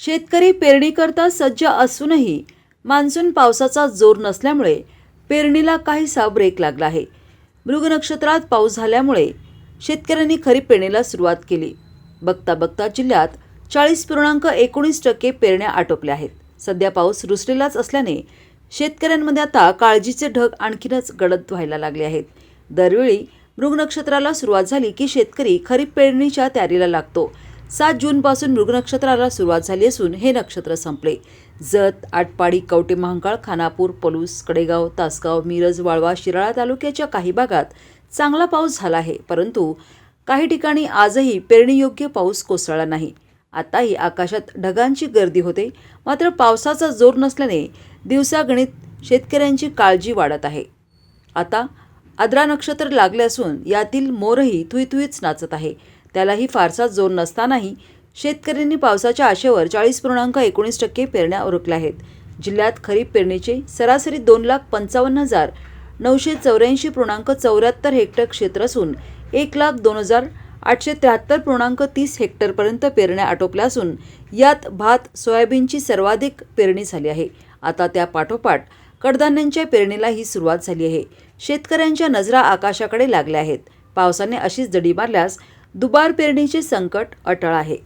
शेतकरी पेरणीकरता सज्ज असूनही मान्सून पावसाचा जोर नसल्यामुळे पेरणीला काहीसा ब्रेक लागला आहे. मृग नक्षत्रात पाऊस झाल्यामुळे शेतकऱ्यांनी खरीप पेरणीला सुरुवात केली. बघता बघता जिल्ह्यात चाळीस पूर्णांक एकोणीस टक्के पेरण्या आटोपल्या आहेत. सध्या पाऊस रुसलेलाच असल्याने शेतकऱ्यांमध्ये आता काळजीचे ढग आणखीनच गडद व्हायला लागले आहेत. दरवेळी मृग नक्षत्राला सुरुवात झाली की शेतकरी खरीप पेरणीच्या तयारीला लागतो. सात जूनपासून मृगनक्षत्राला सुरुवात झाली असून हे नक्षत्र संपले. जत आटपाडी कवटे महांकाळ खानापूर पलूस कडेगाव तासगाव मिरज वाळवा शिराळा तालुक्याच्या काही भागात चांगला पाऊस झाला आहे. परंतु काही ठिकाणी आजही पेरणीयोग्य पाऊस कोसळला नाही. आताही आकाशात ढगांची गर्दी होते. मात्र पावसाचा जोर नसल्याने दिवसागणित शेतकऱ्यांची काळजी वाढत आहे. आता आद्रा नक्षत्र लागले असून यातील मोरही थुईथुईच नाचत आहे. त्यालाही फारसा जोर नसतानाही शेतकऱ्यांनी पावसाच्या आशेवर चाळीस पूर्णांक एकोणीस टक्के पेरण्या उरकल्या आहेत. जिल्ह्यात खरीप पेरणीचे सरासरी दोन लाख पंचावन्न हजार नऊशे चौऱ्याऐंशी पूर्णांक चौऱ्याहत्तर हेक्टर क्षेत्र असून एक लाख दोन हजार आठशे त्र्याहत्तर पूर्णांक तीस हेक्टरपर्यंत पेरण्या आटोपल्या असून यात भात सोयाबीनची सर्वाधिक पेरणी झाली आहे. आता त्या पाठोपाठ कडधान्यांच्या पेरणीलाही सुरुवात झाली आहे. शेतकऱ्यांच्या नजरा आकाशाकडे लागल्या आहेत. पावसाने अशीच जडी मारल्यास दुबार पेरणीचे संकट अटळ आहे.